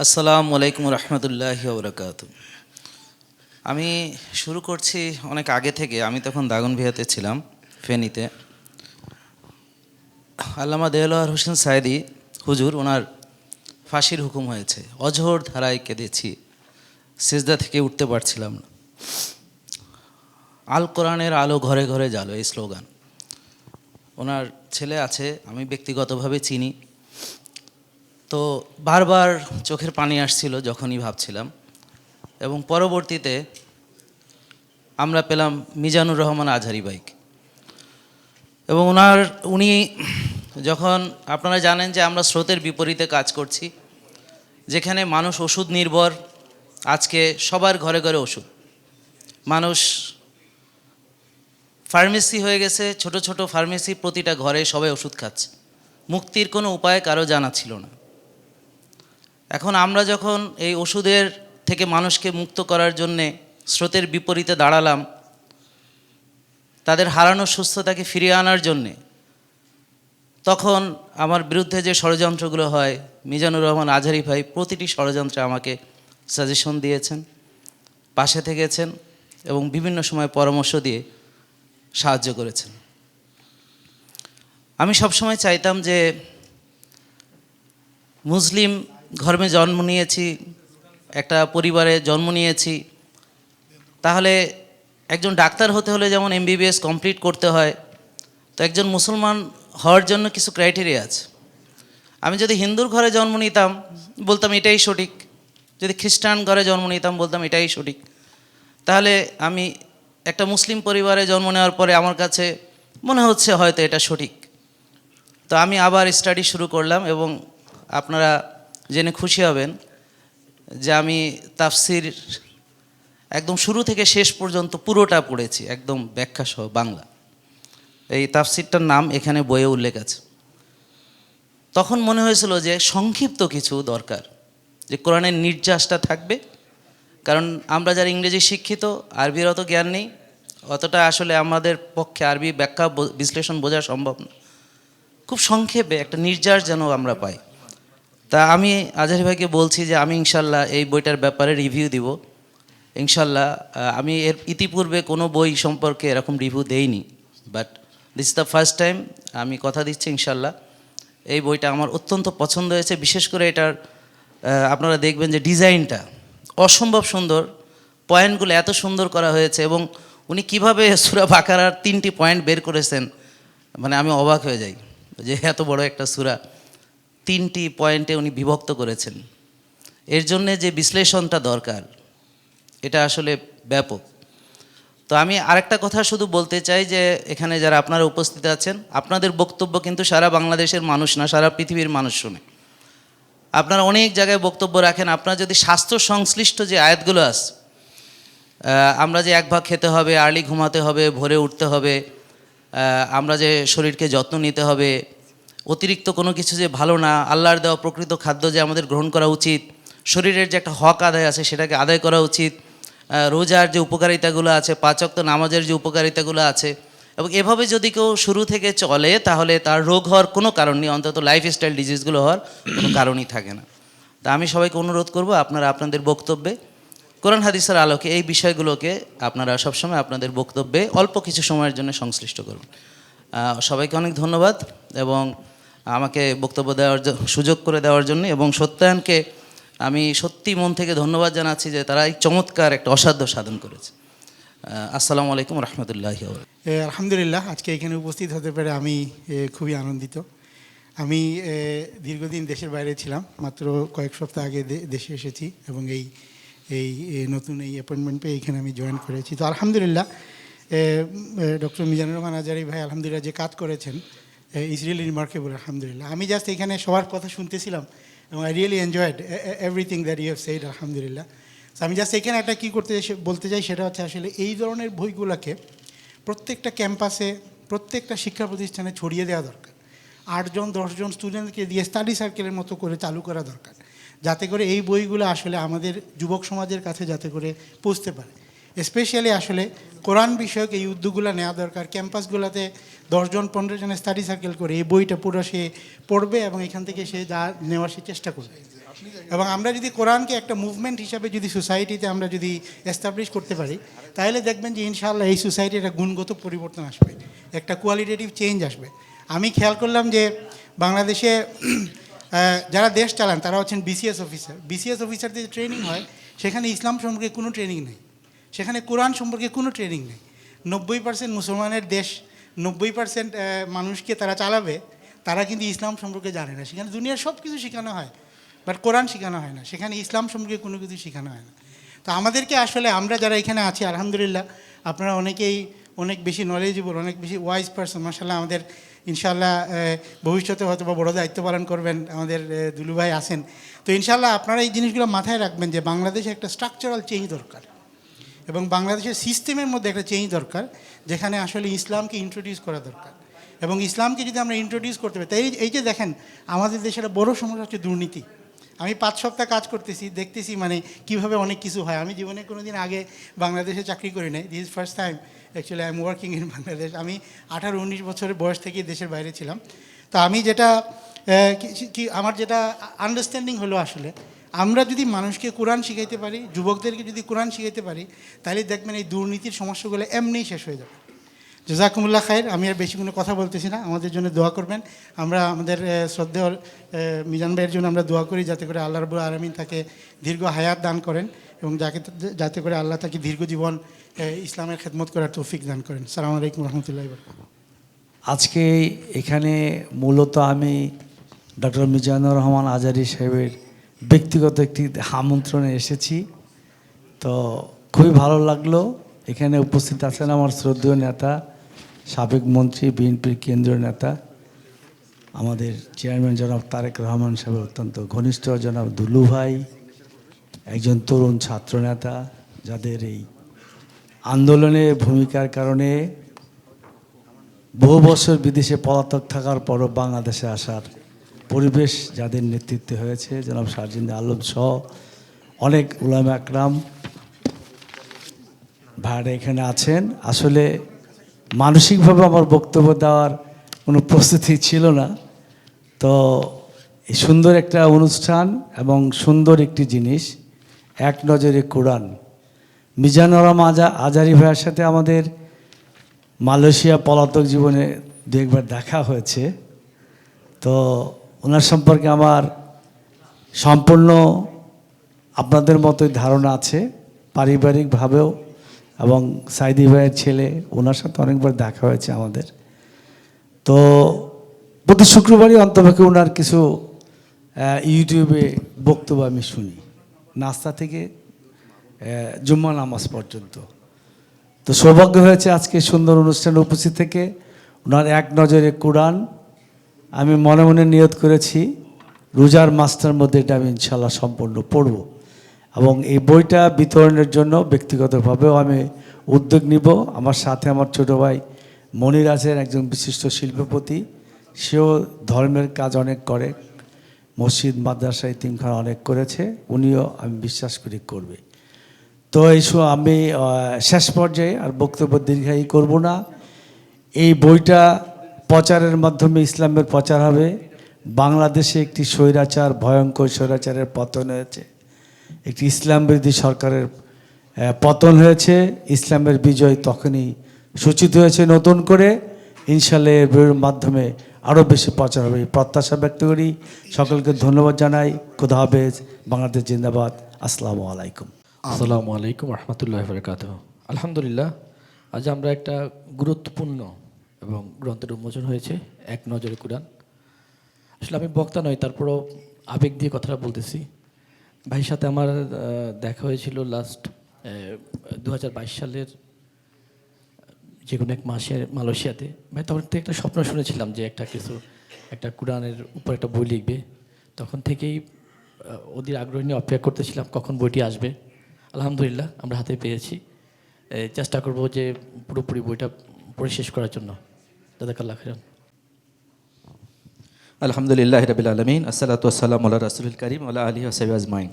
আসসালামু আলাইকুম রহমতুল্লাহ বরকাত আমি শুরু করছি অনেক আগে থেকে, আমি তখন দাগন দাগনভিয়াতে ছিলাম, ফেনীতে। আল্লামা দেওয়ার হোসেন সায়েদি হুজুর, ওনার ফাঁসির হুকুম হয়েছে। অঝোর ধারায় কেঁদেছি, সেজদা থেকে উঠতে পারছিলাম না। আল কোরআনের আলো ঘরে ঘরে জালো এই স্লোগান। ওনার ছেলে আছে, আমি ব্যক্তিগতভাবে চিনি। তো বারবার চোখের পানি আসছিল যখনই ভাবছিলাম। এবং পরবর্তীতে আমরা পেলাম মিজানুর রহমান আজহারি বাইক। এবং ওনার, উনি যখন, আপনারা জানেন যে আমরা স্রোতের বিপরীতে কাজ করছি, যেখানে মানুষ ওষুধ নির্ভর, আজকে সবার ঘরে ঘরে ওষুধ। মানুষ ফার্মেসি হয়ে গেছে, ছোট ছোট ফার্মেসি প্রতিটা ঘরে সবাই ওষুধ খাচ্ছে। মুক্তির কোনো উপায় কারও জানা ছিল না। এখন আমরা যখন এই ওষুধের থেকে মানুষকে মুক্ত করার জন্যে স্রোতের বিপরীতে দাঁড়ালাম, তাদের হারানো সুস্থতাকে ফিরিয়ে আনার জন্যে, তখন আমার বিরুদ্ধে যে ষড়যন্ত্রগুলো হয়, মিজানুর রহমান আজহারি ভাই প্রতিটি ষড়যন্ত্রে আমাকে সাজেশন দিয়েছেন, পাশে থেকেছেন এবং বিভিন্ন সময় পরামর্শ দিয়ে সাহায্য করেছেন। আমি সবসময় চাইতাম যে মুসলিম ধর্মে জন্ম নিয়েছি, একটা পরিবারে জন্ম নিয়েছি। তাহলে একজন ডাক্তার হতে হলে যেমন এমবিবিএস কমপ্লিট করতে হয়, তো একজন মুসলমান হওয়ার জন্য কিছু ক্রাইটেরিয়া আছে। আমি যদি হিন্দুর ঘরে জন্ম নিতাম, বলতাম এটাই সঠিক। যদি খ্রিস্টান ঘরে জন্ম নিতাম, বলতাম এটাই সঠিক। তাহলে আমি একটা মুসলিম পরিবারে জন্ম নেওয়ার পরে আমার কাছে মনে হচ্ছে হয়তো এটা সঠিক। তো আমি আবার স্টাডি শুরু করলাম এবং আপনারা জেনে খুশি হবেন যে আমি তাফসির একদম শুরু থেকে শেষ পর্যন্ত পুরোটা পড়েছি, একদম ব্যাখ্যা সহ বাংলা। এই তাফসিরটার নাম এখানে বইয়ে উল্লেখ আছে। তখন মনে হয়েছিল যে সংক্ষিপ্ত কিছু দরকার, যে কোরআনের নির্যাসটা থাকবে, কারণ আমরা যারা ইংরেজি শিক্ষিত, আরবির অত জ্ঞান নেই, অতটা আসলে আমাদের পক্ষে আরবি ব্যাখ্যা বিশ্লেষণ বোঝা সম্ভব না। খুব সংক্ষেপে একটা নির্যাস যেন আমরা পাই। তা আমি আজহারি ভাইকে বলছি যে আমি ইনশাল্লাহ এই বইটার ব্যাপারে রিভিউ দিব। ইনশাল্লাহ আমি এর ইতিপূর্বে কোনো বই সম্পর্কে এরকম রিভিউ দেইনি। But this is the first time আমি কথা দিচ্ছি ইনশাল্লাহ। এই বইটা আমার অত্যন্ত পছন্দ হয়েছে। বিশেষ করে এটার আপনারা দেখবেন যে ডিজাইনটা অসম্ভব সুন্দর। পয়েন্টগুলো এত সুন্দর করা হয়েছে এবং উনি কীভাবে সুরা বাকারার তিনটি পয়েন্ট বের করেছেন মানে আমি অবাক হয়ে যাই যে এত বড় একটা সুরা। তিনটি পয়েন্টে উনি বিভক্ত করেছেন। এর জন্যে যে বিশ্লেষণটা দরকার, এটা আসলে ব্যাপক। তো আমি আরেকটা কথা শুধু বলতে চাই যে, এখানে যারা আপনারা উপস্থিত আছেন, আপনাদের বক্তব্য কিন্তু সারা বাংলাদেশের মানুষ না, সারা পৃথিবীর মানুষ শুনে। আপনারা অনেক জায়গায় বক্তব্য রাখেন, আপনার যদি স্বাস্থ্য সংশ্লিষ্ট যে আয়াতগুলো আছে আমরা যে এক ভাগ খেতে হবে, আর্লি ঘুমাতে হবে, ভোরে উঠতে হবে আমরা যে শরীরকে যত্ন নিতে হবে অতিরিক্ত কোনো কিছু যে ভালো না, আল্লাহর দেওয়া প্রকৃত খাদ্য যে আমাদের গ্রহণ করা উচিত, শরীরের যে একটা হক আদায় আছে সেটাকে আদায় করা উচিত রোজার যে উপকারিতাগুলো আছে পাচক্ত নামাজের যে উপকারিতাগুলো আছে, এবং এভাবে যদি কেউ শুরু থেকে চলে, তাহলে তার রোগ হওয়ার কোনো কারণ নেই, অন্তত লাইফস্টাইল ডিজিজগুলো হওয়ার কোনো কারণই থাকে না। তা আমি সবাইকে অনুরোধ করব, আপনারা আপনাদের বক্তব্যে, কোরআন হাদিসের আলোকে এই বিষয়গুলোকে আপনারা সবসময় আপনাদের বক্তব্যে অল্প কিছু সময়ের জন্য সংশ্লিষ্ট করুন। সবাইকে অনেক ধন্যবাদ, এবং আমাকে বক্তব্য দেওয়ার সুযোগ করে দেওয়ার জন্য এবং সত্যায়নকে আমি সত্যি মন থেকে ধন্যবাদ জানাচ্ছি যে তারা এই চমৎকার একটা অসাধ্য সাধন করেছে। আসসালামু আলাইকুম রহমতুল্লাহ আলহামদুলিল্লাহ, আজকে এখানে উপস্থিত হতে পেরে আমি খুবই আনন্দিত। আমি দীর্ঘদিন দেশের বাইরে ছিলাম, মাত্র কয়েক সপ্তাহ আগে দেশে এসেছি এবং এই এই নতুন এই অ্যাপয়েন্টমেন্ট পেয়ে এখানে আমি জয়েন করেছি। তো আলহামদুলিল্লাহ ডক্টর মিজানুর রহমান আজারি ভাই আলহামদুলিল্লাহ যে কাজ করেছেন ইজ রিয়েলি রিমার্কেবল আলহামদুলিল্লাহ আমি জাস্ট এখানে সবার কথা শুনতেছিলাম, এবং I really enjoyed everything that you have said আলহামদুলিল্লাহ So আমি জাস্ট এখানে একটা কী করতে চাই- বলতে চাই, সেটা হচ্ছে আসলে এই ধরনের বইগুলোকে প্রত্যেকটা ক্যাম্পাসে, প্রত্যেকটা শিক্ষা প্রতিষ্ঠানে ছড়িয়ে দেওয়া দরকার। আটজন, দশজন স্টুডেন্টকে দিয়ে স্টাডি সার্কেলের মতো করে চালু করা দরকার। যাতে করে এই বইগুলো আসলে আমাদের যুবক সমাজের কাছে যাতে করে পৌঁছতে পারে। স্পেশালি আসলে কোরআন বিষয়ক এই উদ্যোগগুলো নেওয়া দরকার। ক্যাম্পাসগুলোতে দশজন, পনেরো জনের স্টাডি সার্কেল করে এই বইটা পুরো সে পড়বে এবং এখান থেকে সে যা নেওয়ার সে চেষ্টা করবে। এবং আমরা যদি কোরআনকে একটা মুভমেন্ট হিসাবে যদি সোসাইটিতে আমরা যদি এস্টাবলিশ করতে পারি, তাহলে দেখবেন যে ইনশাআল্লাহ এই সোসাইটির একটা গুণগত পরিবর্তন আসবে। একটা কোয়ালিটেটিভ চেঞ্জ আসবে। আমি খেয়াল করলাম যে বাংলাদেশে যারা দেশ চালান, তারা হচ্ছেন বিসিএস অফিসার বিসিএস অফিসারদের ট্রেনিং হয়, সেখানে ইসলাম সম্পর্কে কোনো ট্রেনিং নেই। সেখানে কোরআন সম্পর্কে কোনো ট্রেনিং নেই। নব্বই পার্সেন্ট মুসলমানের দেশ, নব্বই পার্সেন্ট মানুষকে তারা চালাবে, তারা কিন্তু ইসলাম সম্পর্কে জানে না। সেখানে দুনিয়ার সব কিছু শেখানো হয় বাট কোরআন শেখানো হয় না। সেখানে ইসলাম সম্পর্কে কোনো কিছু শেখানো হয় না। তো আমাদেরকে আসলে আমরা যারা এখানে আছি, আলহামদুলিল্লাহ, আপনারা অনেকেই অনেক বেশি নলেজেবল অনেক বেশি ওয়াইজ পার্সন মাসাল্লাহ আমাদের ইনশাল্লাহ ভবিষ্যতে হয়তো বা বড় দায়িত্ব পালন করবেন, আমাদের দুলুভাই দুলু ভাই আছেন। তো ইনশাল্লাহ আপনারা এই জিনিসগুলো মাথায় রাখবেন যে বাংলাদেশে একটা স্ট্রাকচারাল চেঞ্জ দরকার। এবং বাংলাদেশের সিস্টেমের মধ্যে একটা চেঞ্জ দরকার, যেখানে আসলে ইসলামকে ইন্ট্রোডিউস করা দরকার। এবং ইসলামকে যদি আমরা ইন্ট্রোডিউস করতে পারি, তাই এই যে দেখেন, আমাদের দেশের বড় সমস্যা হচ্ছে দুর্নীতি। আমি পাঁচ সপ্তাহ কাজ করতেছি, দেখতেছি মানে কীভাবে অনেক কিছু হয়। আমি জীবনে কোনো দিন আগে বাংলাদেশে চাকরি করি নাই। This first time actually I am working in Bangladesh আমি আঠারো, উনিশ বছরের বয়স থেকে দেশের বাইরে ছিলাম। তো আমি যেটা কি- কি, আমার যেটা আন্ডারস্ট্যান্ডিং হলো আসলে আমরা যদি মানুষকে কোরআন শিখাইতে পারি, যুবকদেরকে যদি কোরআন শিখাইতে পারি, তাহলে দেখবেন এই দুর্নীতির সমস্যাগুলো এমনিই শেষ হয়ে যাবে। জাজাকুমুল্লাহ খায়ের, আমি আর বেশি কোনো কথা বলতেছি না, আমাদের জন্য দোয়া করবেন। আমরা আমাদের শ্রদ্ধেয় মিজান ভাইয়ের জন্য আমরা দোয়া করি যাতে করে আল্লাহ রবুল আলমিন তাকে দীর্ঘ হায়াত দান করেন এবং যাকে, যাতে করে আল্লাহ তাকে দীর্ঘ জীবন ইসলামের খেদমত করার তৌফিক দান করেন। সালাম আলাইকুম রহমতুল্লাহ আজকে এখানে মূলত আমি ডক্টর মিজানুর রহমান আজারি সাহেবের ব্যক্তিগত একটি আমন্ত্রণে এসেছি। তো খুবই ভালো লাগল। এখানে উপস্থিত আছেন আমার শ্রদ্ধেয় নেতা, সাবেক মন্ত্রী, বিএনপির কেন্দ্রীয় নেতা, আমাদের চেয়ারম্যান জনাব তারেক রহমান সাহেবের অত্যন্ত ঘনিষ্ঠ জনাব দুলু ভাই, একজন তরুণ ছাত্রনেতা যাদের এই আন্দোলনে ভূমিকার কারণে বহু বছর বিদেশে পলাতক থাকার পরও বাংলাদেশে আসার পরিবেশ যাদের নেতৃত্বে হয়েছে, জনাব সার্জিন আলম সহ অনেক উলাম আকরাম ভাইরা এখানে আছেন। আসলে মানসিকভাবে আমার বক্তব্য দেওয়ার কোনো প্রস্তুতি ছিল না। তো এই সুন্দর একটা অনুষ্ঠান এবং সুন্দর একটি জিনিস, এক নজরে কোরআন। মিজানুর মাজা আজারি ভাইয়ের সাথে আমাদের মালয়েশিয়া পলাতক জীবনে দু একবার দেখা হয়েছে। তো ওনার সম্পর্কে আমার সম্পূর্ণ আপনাদের মতোই ধারণা আছে, পারিবারিকভাবেও, এবং সাইদি ভাইয়ের ছেলে, ওনার সাথে অনেকবার দেখা হয়েছে আমাদের। তো প্রতি শুক্রবারই অন্তপক্ষে ওনার কিছু ইউটিউবে বক্তব্য আমি শুনি। নাস্তা থেকে জুম্মা নামাজ পর্যন্ত। তো সৌভাগ্য হয়েছে আজকে সুন্দর অনুষ্ঠানে উপস্থিত থেকে ওনার এক নজরে কোরআন আমি মনে মনে নিয়ত করেছি, রোজার মাসটার মধ্যে এটা আমি ইনশাল্লাহ সম্পূর্ণ পড়ব। এবং এই বইটা বিতরণের জন্য ব্যক্তিগতভাবেও আমি উদ্যোগ নিব। আমার সাথে আমার ছোটো ভাই মনির আছেন, একজন বিশিষ্ট শিল্পপতি। সেও ধর্মের কাজ অনেক করে। মসজিদ, মাদ্রাসা ইতিমখান অনেক করেছে। উনিও আমি বিশ্বাস করি করবে। তো এইসব আমি শেষ পর্যায়ে আর বক্তব্য দীর্ঘায়ী করব না। এই বইটা প্রচারের মাধ্যমে ইসলামের প্রচার হবে। বাংলাদেশে একটি স্বৈরাচার, ভয়ঙ্কর স্বৈরাচারের পতন হয়েছে। একটি ইসলাম বিরোধী সরকারের পতন হয়েছে। ইসলামের বিজয় তখনই সূচিত হয়েছে নতুন করে। ইনশাল্লাহ এর মাধ্যমে আরও বেশি প্রচার হবে। প্রত্যাশা ব্যক্ত করি। সকলকে ধন্যবাদ জানাই। খুদা হাফেজ। বাংলাদেশ জিন্দাবাদ। আসসালামু আলাইকুম। আসসালামু আলাইকুম রহমতুল্লাহ বরকাত আলহামদুলিল্লাহ, আজ আমরা একটা গুরুত্বপূর্ণ এবং গ্রন্থের উন্মোচন হয়েছে এক নজরে কোরআন। আসলে আমি বক্তা নই, তারপরও আবেগ দিয়ে কথাটা বলতেছি। ভাইয়ের সাথে আমার দেখা হয়েছিল লাস্ট দু হাজার বাইশ সালের, যে কোনো এক মাসে মালয়েশিয়াতে। ভাই, তখন থেকে একটা স্বপ্ন শুনেছিলাম যে একটা কিছু, একটা কোরআনের উপর একটা বই লিখবে। তখন থেকেই ওদের আগ্রহ নিয়ে অপেক্ষা করতেছিলাম কখন বইটি আসবে। আলহামদুলিল্লাহ, আমরা হাতে পেয়েছি। চেষ্টা করব যে পুরোপুরি বইটা পড়ে শেষ করার জন্য। খেরান আলহামদুলিল্লাহ রবিল আলমিন, আসসালাতু আসসালাম আল্লাহ রাসুল করিম আল্লাহ আলী আসাবি আজমাইন।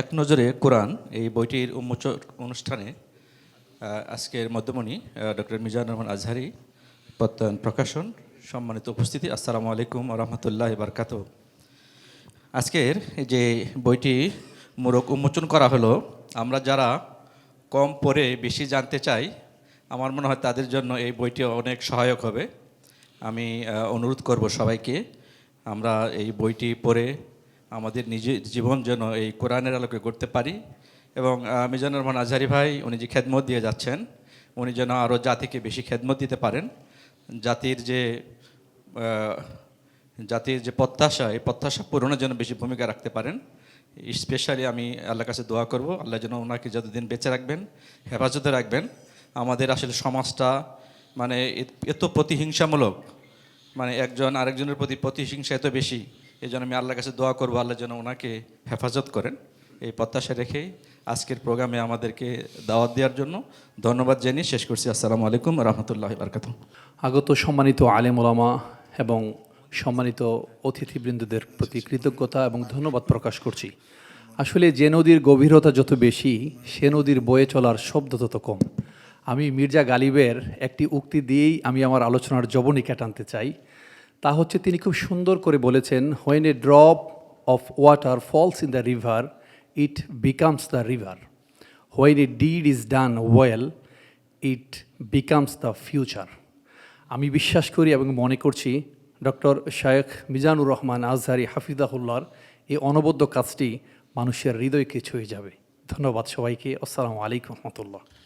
এক নজরে কোরআন এই বইটির উন্মোচন অনুষ্ঠানে আজকের মধ্যমণি ডক্টর মিজান রহমান আজহারি প্রত্যয়ন প্রকাশন, সম্মানিত উপস্থিতি, আসসালামু আলাইকুম রহমতুল্লাহ বারকাত আজকের যে বইটি মোরক উন্মোচন করা হলো, আমরা যারা কম পড়ে বেশি জানতে চাই আমার মনে হয় তাদের জন্য এই বইটি অনেক সহায়ক হবে। আমি অনুরোধ করব সবাইকে আমরা এই বইটি পড়ে আমাদের নিজের জীবন যেন এই কোরআনের আলোকে করতে পারি এবং আহ, মিজানুর রহমান আজহারি ভাই উনি যে খেদমত দিয়ে যাচ্ছেন উনি যেন আরও জাতিকে বেশি খেদমত দিতে পারেন। জাতির যে জাতির যে প্রত্যাশা এই প্রত্যাশা পূরণের জন্য বেশি ভূমিকা রাখতে পারেন। স্পেশালি আমি আল্লাহর কাছে দোয়া করব আল্লাহ যেন ওনাকে যতদিন বেঁচে রাখবেন হেফাজতে রাখবেন আমাদের আসলে সমাজটা মানে এত প্রতিহিংসামূলক। মানে একজন আরেকজনের প্রতি প্রতিহিংসা এত বেশি এই জন্য আমি আল্লাহর কাছে দোয়া করব, আল্লাহ যেন ওনাকে হেফাজত করেন এই প্রত্যাশা রেখে আজকের প্রোগ্রামে আমাদেরকে দাওয়াত দেওয়ার জন্য ধন্যবাদ জানিয়ে শেষ করছি। আসসালামু আলাইকুম রহমতুল্লাহ বারকাত আগত সম্মানিত আলেম ওলামা এবং সম্মানিত অতিথিবৃন্দদের প্রতি কৃতজ্ঞতা এবং ধন্যবাদ প্রকাশ করছি। আসলে যে নদীর গভীরতা যত বেশি, সে নদীর বয়ে চলার শব্দ তত কম। আমি মির্জা গালিবের একটি উক্তি দিয়েই আমি আমার আলোচনার জবনিকা টানতে চাই। তা হচ্ছে তিনি খুব সুন্দর করে বলেছেন when a drop of water falls in the river it becomes the river when a deed is done well it becomes the future আমি বিশ্বাস করি এবং মনে করছি ডক্টর শায়েখ মিজানুর রহমান আজহারি হাফিজাহুল্লার এই অনবদ্য কাজটি মানুষের হৃদয়কে ছুঁয়ে যাবে। ধন্যবাদ সবাইকে। আসসালামু আলাইকুম রহমতুল্লাহ।